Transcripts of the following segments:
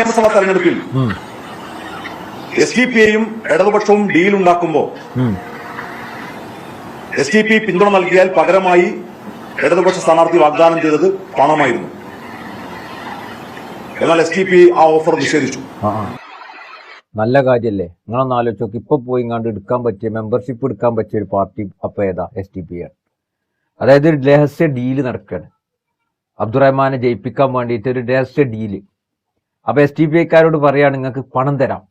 നിയമസഭാ തെരഞ്ഞെടുപ്പിൽ S D P ഐയും ഇടതുപക്ഷവും ഡീൽ ഉണ്ടാക്കുമ്പോൾ. എസ് ഡി പി പിന്തുണ നൽകിയാൽ പകരമായി ഇടതുപക്ഷ സ്ഥാനാർത്ഥി വാഗ്ദാനം ചെയ്തത് പണമായിരുന്നു. എന്നാൽ എസ് ഡി പി ആ ഓഫർ നിഷേധിച്ചു. നല്ല കാര്യല്ലേ? നിങ്ങളൊന്ന് ആലോചിച്ച് നോക്കി. ഇപ്പൊ പോയി കണ്ട് എടുക്കാൻ പറ്റിയ മെമ്പർഷിപ്പ് എടുക്കാൻ പറ്റിയ ഒരു പാർട്ടി അപ്പൊ ഏതാ? എസ് ഡി പി ആണ്. അതായത് ഒരു രഹസ്യ ഡീൽ നടക്കുകയാണ് അബ്ദുറഹ്മാനെ ജയിപ്പിക്കാൻ വേണ്ടിയിട്ട് ഒരു രഹസ്യ ഡീൽ അപ്പൊ എസ് ടി പി ഐക്കാരോട് പറയാണ് നിങ്ങൾക്ക് പണം തരാം.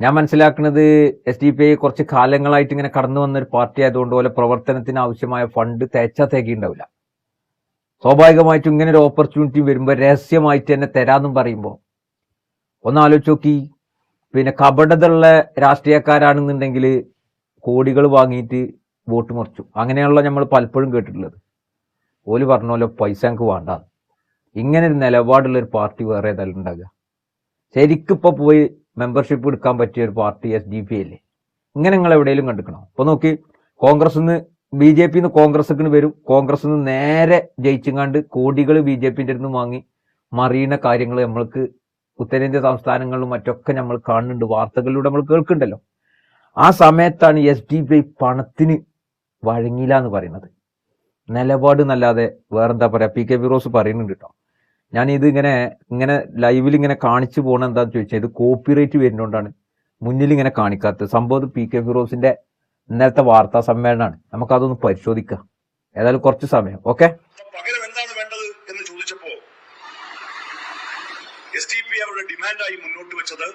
ഞാൻ മനസ്സിലാക്കുന്നത് എസ് ഡി പി ഐ കുറച്ച് കാലങ്ങളായിട്ട് ഇങ്ങനെ കടന്നു വന്ന ഒരു പാർട്ടി ആയതുകൊണ്ട് പോലെ പ്രവർത്തനത്തിന് ആവശ്യമായ ഫണ്ട് തേച്ചാ തേക്കിണ്ടാവില്ല. സ്വാഭാവികമായിട്ടും ഇങ്ങനെ ഒരു ഓപ്പർച്യൂണിറ്റി വരുമ്പോൾ രഹസ്യമായിട്ട് തന്നെ തരാന്നും പറയുമ്പോൾ ഒന്ന് ആലോചിച്ച് നോക്കി. പിന്നെ കപടതുള്ള രാഷ്ട്രീയക്കാരാണെന്നുണ്ടെങ്കിൽ കോടികൾ വാങ്ങിയിട്ട് വോട്ട് മറിച്ചു. അങ്ങനെയുള്ള നമ്മൾ പലപ്പോഴും കേട്ടിട്ടുള്ളത്. ഓൽ പറഞ്ഞ പോലെ പൈസ ഞങ്ങൾക്ക് വേണ്ട ഇങ്ങനെ ഒരു നിലപാടുള്ള ഒരു പാർട്ടി വേറെ ഏതായാലും ഉണ്ടാകുക ശരിക്കും പോയി മെമ്പർഷിപ്പ് എടുക്കാൻ പറ്റിയ ഒരു പാർട്ടി എസ് ഡി പി അല്ലേ? ഇങ്ങനെ നിങ്ങൾ എവിടെയെങ്കിലും കണ്ടിക്കണം അപ്പൊ നോക്കി കോൺഗ്രസ് നിന്ന് ബി ജെ പിന്ന് കോൺഗ്രസ് വരും. കോൺഗ്രസ് നിന്ന് നേരെ ജയിച്ചുങ്ങാണ്ട് കോടികൾ ബി ജെ പിന്റെ അടുത്ത് വാങ്ങി മറിയുന്ന കാര്യങ്ങൾ നമ്മൾക്ക് ഉത്തരേന്ത്യ സംസ്ഥാനങ്ങളിലും മറ്റൊക്കെ നമ്മൾ കാണുന്നുണ്ട്. വാർത്തകളിലൂടെ നമ്മൾ കേൾക്കുന്നുണ്ടല്ലോ. ആ സമയത്താണ് എസ് ഡി പി ഐ പണത്തിന് വഴങ്ങിയില്ല എന്ന് പറയുന്നത്. നിലപാട് എന്നല്ലാതെ വേറെന്താ പറയാ? പി കെ ഫിറോസ് പറയുന്നുണ്ട് കേട്ടോ ഞാൻ ഇത് ഇങ്ങനെ ഇങ്ങനെ ലൈവിൽ ഇങ്ങനെ കാണിച്ചു പോണ എന്താന്ന് ചോദിച്ചാൽ ഇത് കോപ്പിറൈറ്റ് വരുന്നതുകൊണ്ടാണ് മുന്നിൽ ഇങ്ങനെ കാണിക്കാത്തത്. സംഭവം പി കെ ഫിറോസിന്റെ ഇന്നലത്തെ വാർത്താ സമ്മേളനമാണ് നമുക്ക് അതൊന്ന് പരിശോധിക്കാം. ഏതായാലും കുറച്ച് സമയം. ഓക്കെ പകരം എന്താണ് വേണ്ടത് എന്ന് ചോദിച്ചപ്പോ എസ് ഡി പി അവരുടെ ഡിമാൻഡായി മുന്നോട്ട് വെച്ചത്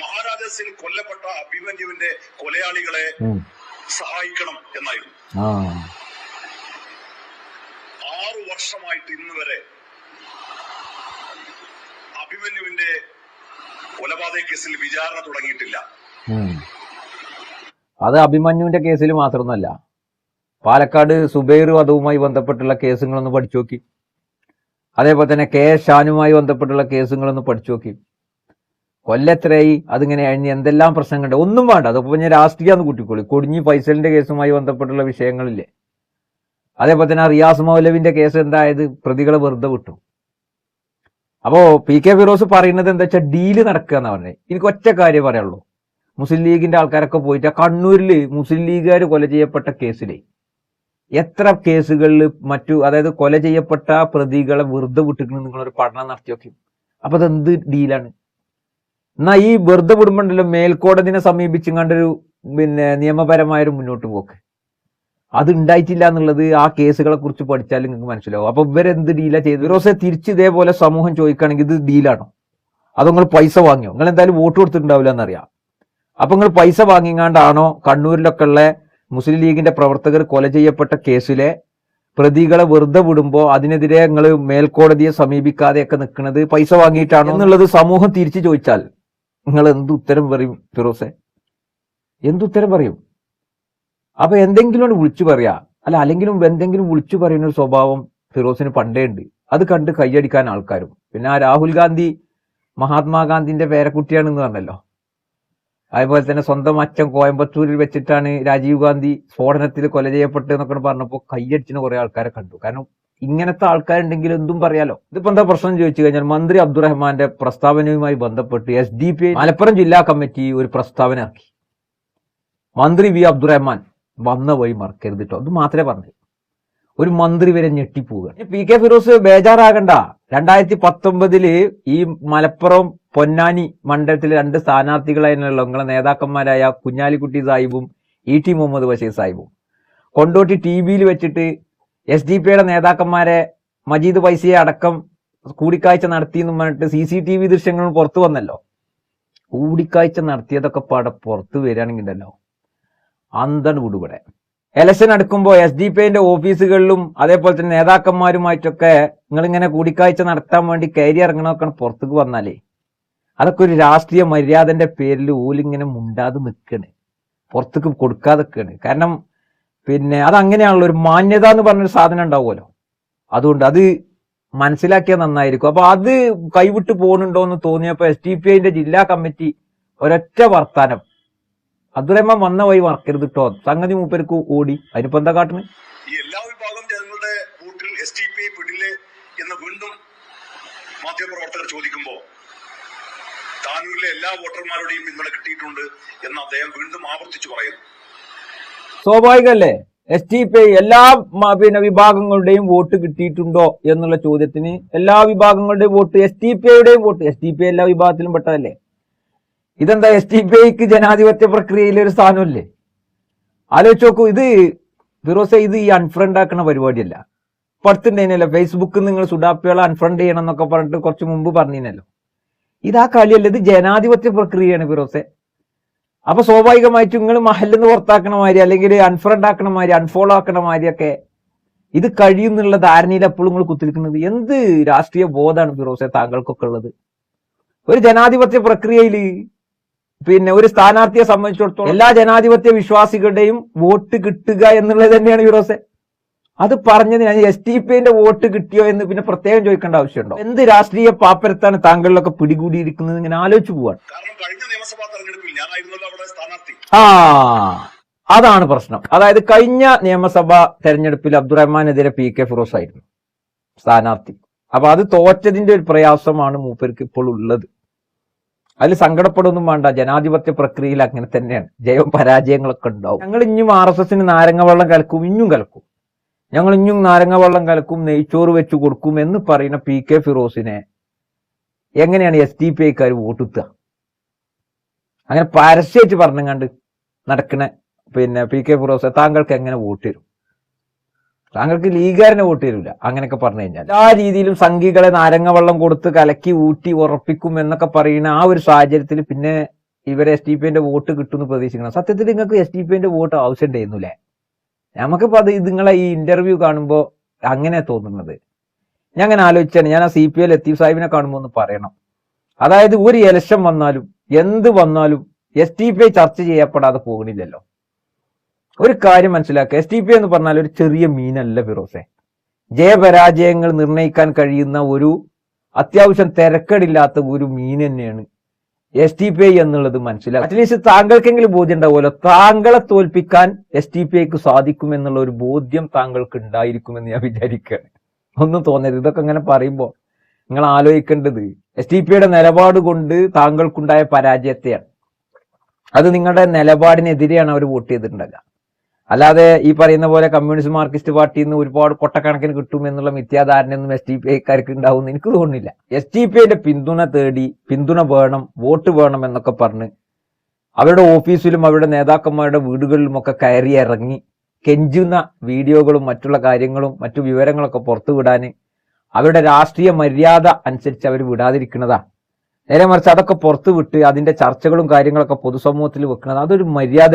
മഹാരാജാസിൽ കൊല്ലപ്പെട്ട അഭിമന്യുവിന്റെ കൊലയാളികളെ സഹായിക്കണം എന്നായിരുന്നു. ആറു വർഷമായിട്ട് ഇന്ന് വരെ അഭിമന്യുവിന്റെ കൊലപാതക കേസിൽ വിചാരണ തുടങ്ങിയിട്ടില്ല. അത് അഭിമന്യുവിന്റെ കേസിൽ മാത്രമൊന്നുമല്ല പാലക്കാട് സുബൈർ വധവുമായി ബന്ധപ്പെട്ടുള്ള കേസുകളൊന്ന് പഠിച്ചു നോക്കി. അതേപോലെ തന്നെ കെ ഷാനുമായി ബന്ധപ്പെട്ടുള്ള കേസുകളൊന്ന് പഠിച്ചു നോക്കി. കൊല്ലെത്രയായി അതിങ്ങനെ അഴിഞ്ഞ് എന്തെല്ലാം പ്രശ്നങ്ങളുണ്ട്? ഒന്നും വേണ്ട. അതിപ്പോ ഞാൻ രാഷ്ട്രീയന്ന് കൂട്ടിക്കോളി. കൊടിഞ്ഞി ഫൈസലിന്റെ കേസുമായി ബന്ധപ്പെട്ടുള്ള വിഷയങ്ങളില്ലേ? അതേപോലെ തന്നെ റിയാസ് മൗലവിന്റെ കേസ് എന്തായത്? പ്രതികളെ വെറുതെ വിട്ടു. അപ്പോ പി കെ ഫിറോസ് പറയുന്നത് എന്താ വെച്ചാൽ ഡീൽ നടക്കുക എന്ന് പറഞ്ഞത്. എനിക്ക് ഒറ്റ കാര്യം പറയുള്ളൂ മുസ്ലിം ലീഗിന്റെ ആൾക്കാരൊക്കെ പോയിട്ട് കണ്ണൂരിൽ മുസ്ലിം ലീഗുകാർ കൊല ചെയ്യപ്പെട്ട കേസിലെ എത്ര കേസുകളിൽ മറ്റു അതായത് കൊല ചെയ്യപ്പെട്ട പ്രതികളെ വെറുതെ വിട്ടിട്ടുണ്ട് നിങ്ങളൊരു പഠനം നടത്തി നോക്കി. അപ്പൊ അതെന്ത് ഡീലാണ്? എന്നാ ഈ വെറുതെ വിടുമ്പോണ്ടല്ലോ മേൽക്കോടതിനെ സമീപിച്ചും കണ്ടൊരു പിന്നെ നിയമപരമായൊരു മുന്നോട്ട് പോക്ക്. അത് ഉണ്ടായിട്ടില്ല എന്നുള്ളത് ആ കേസുകളെ കുറിച്ച് പഠിച്ചാൽ നിങ്ങൾക്ക് മനസ്സിലാവും. അപ്പൊ ഇവരെന്ത് ഡീലാ ചെയ്തു ഫിറോസെ തിരിച്ച് ഇതേപോലെ സമൂഹം ചോദിക്കുകയാണെങ്കിൽ ഇത് ഡീലാണോ അതോ നിങ്ങൾ പൈസ വാങ്ങിയോ? നിങ്ങൾ എന്തായാലും വോട്ട് കൊടുത്തിട്ടുണ്ടാവില്ല എന്നറിയാം. അപ്പൊ നിങ്ങൾ പൈസ വാങ്ങിങ്ങാണ്ടാണോ കണ്ണൂരിലൊക്കെ ഉള്ള മുസ്ലിം ലീഗിന്റെ പ്രവർത്തകർ കൊല ചെയ്യപ്പെട്ട കേസിലെ പ്രതികളെ വെറുതെ വിടുമ്പോ അതിനെതിരെ നിങ്ങൾ മേൽക്കോടതിയെ സമീപിക്കാതെയൊക്കെ നിൽക്കുന്നത് പൈസ വാങ്ങിയിട്ടാണോ എന്നുള്ളത് സമൂഹം തിരിച്ചു ചോദിച്ചാൽ നിങ്ങൾ എന്ത് ഉത്തരം പറയും ഫിറോസെ? എന്തുത്തരം പറയും? അപ്പൊ എന്തെങ്കിലും വിളിച്ചു പറയാ. അല്ല അല്ലെങ്കിലും എന്തെങ്കിലും വിളിച്ചു പറയുന്ന ഒരു സ്വഭാവം ഫിറോസിന് പണ്ടേ ഉണ്ട്. അത് കണ്ട് കൈയടിക്കാൻ ആൾക്കാരും. പിന്നെ ആ രാഹുൽ ഗാന്ധി മഹാത്മാഗാന്ധിന്റെ പേരക്കുട്ടിയാണെന്ന് പറഞ്ഞല്ലോ. അതേപോലെ തന്നെ സ്വന്തം അച്ഛൻ കോയമ്പത്തൂരിൽ വെച്ചിട്ടാണ് രാജീവ് ഗാന്ധി സ്ഫോടനത്തിൽ കൊല ചെയ്യപ്പെട്ടത് എന്നൊക്കെ പറഞ്ഞപ്പോൾ കൈയടിച്ചിന് കുറെ ആൾക്കാരെ കണ്ടു. കാരണം ഇങ്ങനത്തെ ആൾക്കാരുണ്ടെങ്കിൽ എന്തും പറയാലോ. ഇതിപ്പോ എന്താ പ്രശ്നം ചോദിച്ചു കഴിഞ്ഞാൽ മന്ത്രി അബ്ദുറഹ്മാന്റെ പ്രസ്താവനയുമായി ബന്ധപ്പെട്ട് എസ് ഡി പി മലപ്പുറം ജില്ലാ കമ്മിറ്റി ഒരു പ്രസ്താവന ഇറക്കി. മന്ത്രി വി അബ്ദുറഹ്മാൻ വന്ന വഴി മറക്കരുത് കേട്ടോ അത് മാത്രമേ പറഞ്ഞു ഒരു മന്ത്രി വരെ ഞെട്ടിപ്പോവുക പി കെ ഫിറോസ് ബേജാറാകണ്ട. രണ്ടായിരത്തി പത്തൊമ്പതിൽ ഈ മലപ്പുറം പൊന്നാനി മണ്ഡലത്തിലെ രണ്ട് സ്ഥാനാർത്ഥികളായുള്ള നിങ്ങളെ നേതാക്കന്മാരായ കുഞ്ഞാലിക്കുട്ടി സാഹിബും ഇ ടി മുഹമ്മദ് ബഷീർ സാഹിബും. കൊണ്ടോട്ടി ടി വിയിൽ വെച്ചിട്ട് എസ് ഡി പിയുടെ നേതാക്കന്മാരെ മജീദ് പൈസയെ അടക്കം കൂടിക്കാഴ്ച നടത്തി എന്ന് പറഞ്ഞിട്ട് സി സി ടി വി ദൃശ്യങ്ങൾ പുറത്തു വന്നല്ലോ. കൂടിക്കാഴ്ച നടത്തിയതൊക്കെ പാടെ പുറത്തു വരികയാണെങ്കിൽ ഉണ്ടല്ലോ അന്തണ് വിടുപടെ എലക്ഷൻ അടുക്കുമ്പോൾ എസ് ഡി പി ഐന്റെ ഓഫീസുകളിലും അതേപോലെ തന്നെ നേതാക്കന്മാരുമായിട്ടൊക്കെ നിങ്ങളിങ്ങനെ കൂടിക്കാഴ്ച നടത്താൻ വേണ്ടി കയറി ഇറങ്ങണമൊക്കെ പുറത്തേക്ക് വന്നാലേ. അതൊക്കെ ഒരു രാഷ്ട്രീയ മര്യാദന്റെ പേരിൽ ഓലിങ്ങനെ മുണ്ടാതെ നിൽക്കണ് പുറത്തേക്ക് കൊടുക്കാതെ കാരണം പിന്നെ അത് അങ്ങനെയാണല്ലോ ഒരു മാന്യത എന്ന് പറഞ്ഞൊരു സാധനം ഉണ്ടാവുമല്ലോ. അതുകൊണ്ട് അത് മനസ്സിലാക്കിയാൽ നന്നായിരിക്കും. അപ്പൊ അത് കൈവിട്ട് പോകുന്നുണ്ടോ എന്ന് തോന്നിയപ്പോ എസ് ടി പി ഐന്റെ ജില്ലാ കമ്മിറ്റി ഒരൊറ്റ വർത്താനം. അബ്ദുറഹ്മാൻ വന്ന വഴി മറക്കരുത് കേട്ടോ സംഗതി മൂപ്പർക്ക് ഓടി. അതിനിപ്പോ എന്താ കാട്ടണ്? എല്ലാ വിഭാഗം ജനങ്ങളുടെ വോട്ടിൽ എസ് ടി പി ഐ പെടില്ലേ എന്ന് വീണ്ടും മാധ്യമപ്രവർത്തകർ ചോദിക്കുമ്പോൾ താനൂരിലെ എല്ലാ വോട്ടർമാരുടെയും പിന്തുണ കിട്ടിയിട്ടുണ്ട് എന്ന് അദ്ദേഹം വീണ്ടും ആവർത്തിച്ചു പറയുന്നു. സ്വാഭാവികല്ലേ എസ് ടി പി എല്ലാ പിന്നെ വിഭാഗങ്ങളുടെയും വോട്ട് കിട്ടിയിട്ടുണ്ടോ എന്നുള്ള ചോദ്യത്തിന് എല്ലാ വിഭാഗങ്ങളുടെയും വോട്ട് എസ് ടി പി ഐയുടെയും വോട്ട് എസ് ടി പി എല്ലാ വിഭാഗത്തിലും പെട്ടതല്ലേ? ഇതെന്താ എസ് ടി പി ഐക്ക് ജനാധിപത്യ പ്രക്രിയയിൽ ഒരു സ്ഥാനമല്ലേ? ആലോചിച്ച് നോക്കൂ ഇത് ഫിറോസെ ഇത് ഈ അൺഫ്രണ്ട് ആക്കുന്ന പരിപാടിയല്ല. ഇപ്പൊ ഫേസ്ബുക്ക് നിങ്ങൾ സുഡാപ്പികളെ അൺഫ്രണ്ട് ചെയ്യണം എന്നൊക്കെ പറഞ്ഞിട്ട് കുറച്ച് മുമ്പ് പറഞ്ഞിരുന്നല്ലോ ഇത് ആ കളിയല്ല ഇത് ജനാധിപത്യ പ്രക്രിയയാണ് ഫിറോസെ. അപ്പൊ സ്വാഭാവികമായിട്ടും നിങ്ങൾ മഹലിന്ന് പുറത്താക്കണ മാതിരി അല്ലെങ്കിൽ അൺഫ്രണ്ട് ആക്കണ മാതിരി അൺഫോളോ ആക്കണ മാതിരിയൊക്കെ ഇത് കഴിയും എന്നുള്ള ധാരണയിൽ എപ്പോഴും നിങ്ങൾ കുത്തിരിക്കുന്നത്. എന്ത് രാഷ്ട്രീയ ബോധമാണ് ഫിറോസെ താങ്കൾക്കൊക്കെ ഉള്ളത്? ഒരു ജനാധിപത്യ പ്രക്രിയയിൽ പിന്നെ ഒരു സ്ഥാനാർത്ഥിയെ സംബന്ധിച്ചിടത്തോളം എല്ലാ ജനാധിപത്യ വിശ്വാസികളുടെയും വോട്ട് കിട്ടുക എന്നുള്ളത് തന്നെയാണ് ഫിറോസെ. അത് പറഞ്ഞതിന് എസ് ടി പിന്റെ വോട്ട് കിട്ടിയോ എന്ന് പിന്നെ പ്രത്യേകം ചോദിക്കേണ്ട ആവശ്യമുണ്ടോ? എന്ത് രാഷ്ട്രീയ പാപ്പരത്താണ് താങ്കളിലൊക്കെ പിടികൂടിയിരിക്കുന്നത് ഇങ്ങനെ ആലോചിച്ചു പോവാണ്. ആ അതാണ് പ്രശ്നം. അതായത് കഴിഞ്ഞ നിയമസഭാ തെരഞ്ഞെടുപ്പിൽ അബ്ദുറഹ്മാനെതിരെ പി കെ ഫിറോസ് ആയിരുന്നു സ്ഥാനാർത്ഥി. അപ്പൊ അത് തോറ്റതിന്റെ ഒരു പ്രയാസമാണ് മൂപ്പർക്ക് ഇപ്പോൾ ഉള്ളത്. അതിൽ സങ്കടപ്പെടൊന്നും വേണ്ട. ജനാധിപത്യ പ്രക്രിയയിൽ അങ്ങനെ തന്നെയാണ്. ജയവും പരാജയങ്ങളൊക്കെ ഉണ്ടാവും. ഞങ്ങൾ ഇനിയും ആർ എസ് എസിന് നാരങ്ങ വെള്ളം കലക്കും ഇഞ്ഞും കലക്കും. ഞങ്ങൾ ഇഞ്ഞും നാരങ്ങ വെള്ളം കലക്കും നെയ്ച്ചോറ് വെച്ച് കൊടുക്കും എന്ന് പറയുന്ന പി കെ ഫിറോസിനെ എങ്ങനെയാണ് എസ് ഡി പി ഐക്കാർ വോട്ടുത്തുക അങ്ങനെ പരസ്യമായിട്ട് പറഞ്ഞങ്ങാണ്ട് നടക്കണ പിന്നെ പി കെ ഫിറോസ് താങ്കൾക്ക് എങ്ങനെ വോട്ട് തരും? താങ്കൾക്ക് ലീഗുകാരനെ വോട്ട് തരില്ല അങ്ങനെയൊക്കെ പറഞ്ഞു കഴിഞ്ഞാൽ ആ രീതിയിലും സംഘികളെ നാരങ്ങ വെള്ളം കൊടുത്ത് കലക്കി ഊട്ടി ഉറപ്പിക്കും എന്നൊക്കെ പറയുന്ന ആ ഒരു സാഹചര്യത്തിൽ പിന്നെ ഇവരെ എസ് ഡി പി വോട്ട് കിട്ടുമെന്ന് പ്രതീക്ഷിക്കണം. സത്യത്തിൽ നിങ്ങൾക്ക് എസ് ഡി പി വോട്ട് ആവശ്യം ഉണ്ടായിരുന്നില്ലേ? നമുക്കിപ്പോ അത് നിങ്ങളെ ഈ ഇന്റർവ്യൂ കാണുമ്പോൾ അങ്ങനെ തോന്നുന്നത്. ഞാൻ അങ്ങനെ ആലോചിച്ചാണ്. ഞാൻ ആ സി പി എൽ ലത്തീഫ് സാഹിബിനെ കാണുമ്പോൾ ഒന്ന് പറയണം. അതായത് ഒരു ഇലക്ഷൻ വന്നാലും എന്ത് വന്നാലും എസ് ടി പി ഐ ചർച്ച ചെയ്യപ്പെടാതെ പോകണില്ലല്ലോ. ഒരു കാര്യം മനസ്സിലാക്കുക. എസ് ടി പി എന്ന് പറഞ്ഞാൽ ഒരു ചെറിയ മീനല്ല ഫിറോസെ. ജയപരാജയങ്ങൾ നിർണയിക്കാൻ കഴിയുന്ന ഒരു അത്യാവശ്യം തിരക്കടില്ലാത്ത ഒരു മീൻ തന്നെയാണ് എസ് ടി പി ഐ എന്നുള്ളത് മനസ്സിലാക്കും അറ്റ്ലീസ്റ്റ് താങ്കൾക്കെങ്കിലും ബോധ്യം ഉണ്ടാവുമല്ലോ. താങ്കളെ തോൽപ്പിക്കാൻ എസ് ടി പി ഐക്ക് സാധിക്കും എന്നുള്ള ഒരു ബോധ്യം താങ്കൾക്ക് ഉണ്ടായിരിക്കുമെന്ന് ഞാൻ വിചാരിക്കുകയാണ് ഒന്നും തോന്നരുത്. ഇതൊക്കെ അങ്ങനെ പറയുമ്പോൾ നിങ്ങൾ ആലോചിക്കേണ്ടത് എസ് ടി പി പിയുടെ നിലപാട് കൊണ്ട് താങ്കൾക്കുണ്ടായ പരാജയത്തെയാണ്. അത് നിങ്ങളുടെ നിലപാടിനെതിരെയാണ് അവർ വോട്ട് ചെയ്തിട്ടുണ്ടാകുക അല്ലാതെ ഈ പറയുന്ന പോലെ കമ്മ്യൂണിസ്റ്റ് മാർക്സിസ്റ്റ് പാർട്ടിയിൽ നിന്ന് ഒരുപാട് കൊട്ടക്കണക്കിന് കിട്ടും എന്നുള്ള മിഥ്യാധാരണയൊന്നും എസ് ടി പി ഐക്കാർക്ക് ഉണ്ടാവും എനിക്ക് തോന്നുന്നില്ല. എസ് ടി പി ഐന്റെ പിന്തുണ തേടി പിന്തുണ വേണം വോട്ട് വേണം എന്നൊക്കെ പറഞ്ഞ് അവരുടെ ഓഫീസിലും അവരുടെ നേതാക്കന്മാരുടെ വീടുകളിലും ഒക്കെ കയറി ഇറങ്ങി കെഞ്ചുന്ന വീഡിയോകളും മറ്റുള്ള കാര്യങ്ങളും മറ്റു വിവരങ്ങളൊക്കെ പുറത്തുവിടാൻ അവരുടെ രാഷ്ട്രീയ മര്യാദ അനുസരിച്ച് അവർ വിടാതിരിക്കുന്നതാ. നേരെ മറിച്ച് അതൊക്കെ പുറത്തു വിട്ട് അതിന്റെ ചർച്ചകളും കാര്യങ്ങളൊക്കെ പൊതുസമൂഹത്തിൽ വെക്കുന്നത് അതൊരു മര്യാദ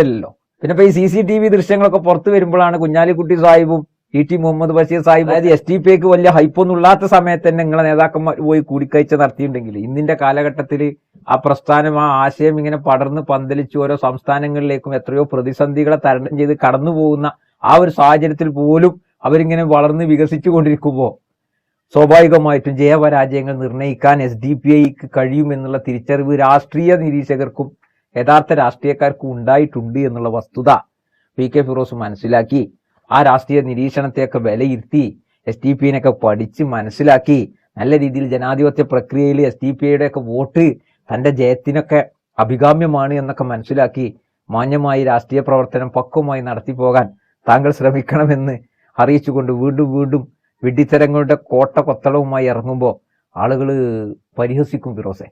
പിന്നെ ഇപ്പൊ ഈ സി സി ടി വി ദൃശ്യങ്ങളൊക്കെ പുറത്തു വരുമ്പോഴാണ് കുഞ്ഞാലിക്കുട്ടി സാഹിബും ഇ ടി മുഹമ്മദ് ബഷീർ സാഹിബ് അതായത് എസ് ടി പി ഐക്ക് വലിയ ഹൈപ്പൊന്നും ഇല്ലാത്ത സമയത്ത് തന്നെ നിങ്ങളെ നേതാക്കന്മാർ പോയി കൂടിക്കാഴ്ച നടത്തിയിട്ടുണ്ടെങ്കിൽ ഇന്നിന്റെ കാലഘട്ടത്തിൽ ആ പ്രസ്ഥാനം ആ ആശയം ഇങ്ങനെ പടർന്ന് പന്തലിച്ച് ഓരോ സംസ്ഥാനങ്ങളിലേക്കും എത്രയോ പ്രതിസന്ധികളെ തരണം ചെയ്ത് കടന്നു പോകുന്ന ആ ഒരു സാഹചര്യത്തിൽ പോലും അവരിങ്ങനെ വളർന്ന് വികസിച്ചു കൊണ്ടിരിക്കുമ്പോൾ സ്വാഭാവികമായിട്ടും ജയപരാജയങ്ങൾ നിർണയിക്കാൻ എസ് ഡി പി ഐക്ക് കഴിയുമെന്നുള്ള തിരിച്ചറിവ് രാഷ്ട്രീയ നിരീക്ഷകർക്കും യഥാർത്ഥ രാഷ്ട്രീയക്കാർക്ക് ഉണ്ടായിട്ടുണ്ട് എന്നുള്ള വസ്തുത പി കെ ഫിറോസ് മനസ്സിലാക്കി. ആ രാഷ്ട്രീയ നിരീക്ഷണത്തെയൊക്കെ വിലയിരുത്തി എസ് ടി പിനെയൊക്കെ പഠിച്ച് മനസ്സിലാക്കി. നല്ല രീതിയിൽ ജനാധിപത്യ പ്രക്രിയയിൽ എസ് ടി പി ഐയുടെ ഒക്കെ വോട്ട് തന്റെ ജയത്തിനൊക്കെ അഭികാമ്യമാണ് എന്നൊക്കെ മനസ്സിലാക്കി മാന്യമായി രാഷ്ട്രീയ പ്രവർത്തനം പക്വമായി നടത്തിപ്പോകാൻ താങ്കൾ ശ്രമിക്കണമെന്ന് അറിയിച്ചുകൊണ്ട് വീണ്ടും വീണ്ടും വിഡ്ഢിത്തരങ്ങളുടെ കോട്ട കൊത്തളവുമായി ഇറങ്ങുമ്പോൾ ആളുകൾ പരിഹസിക്കും ഫിറോസെ.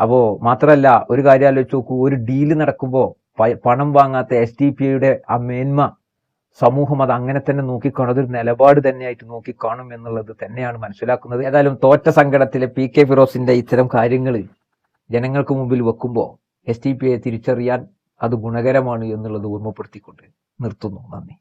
അപ്പോ മാത്രല്ല ഒരു കാര്യം ആലോചിച്ച് നോക്കൂ. ഒരു ഡീൽ നടക്കുമ്പോൾ പണം വാങ്ങാത്ത എസ് ടി പി ഐയുടെ ആ മേന്മ സമൂഹം അത് അങ്ങനെ തന്നെ നോക്കിക്കാണും. അതൊരു നിലപാട് തന്നെയായിട്ട് നോക്കിക്കാണും എന്നുള്ളത് തന്നെയാണ് മനസ്സിലാക്കുന്നത്. ഏതായാലും തോറ്റ സങ്കടത്തിലെ പി കെ ഫിറോസിന്റെ ഇത്തരം കാര്യങ്ങൾ ജനങ്ങൾക്ക് മുമ്പിൽ വെക്കുമ്പോൾ എസ് ടി പി ഐ തിരിച്ചറിയാൻ അത് ഗുണകരമാണ് എന്നുള്ളത് ഓർമ്മപ്പെടുത്തിക്കൊണ്ട് നിർത്തുന്നു. നന്ദി.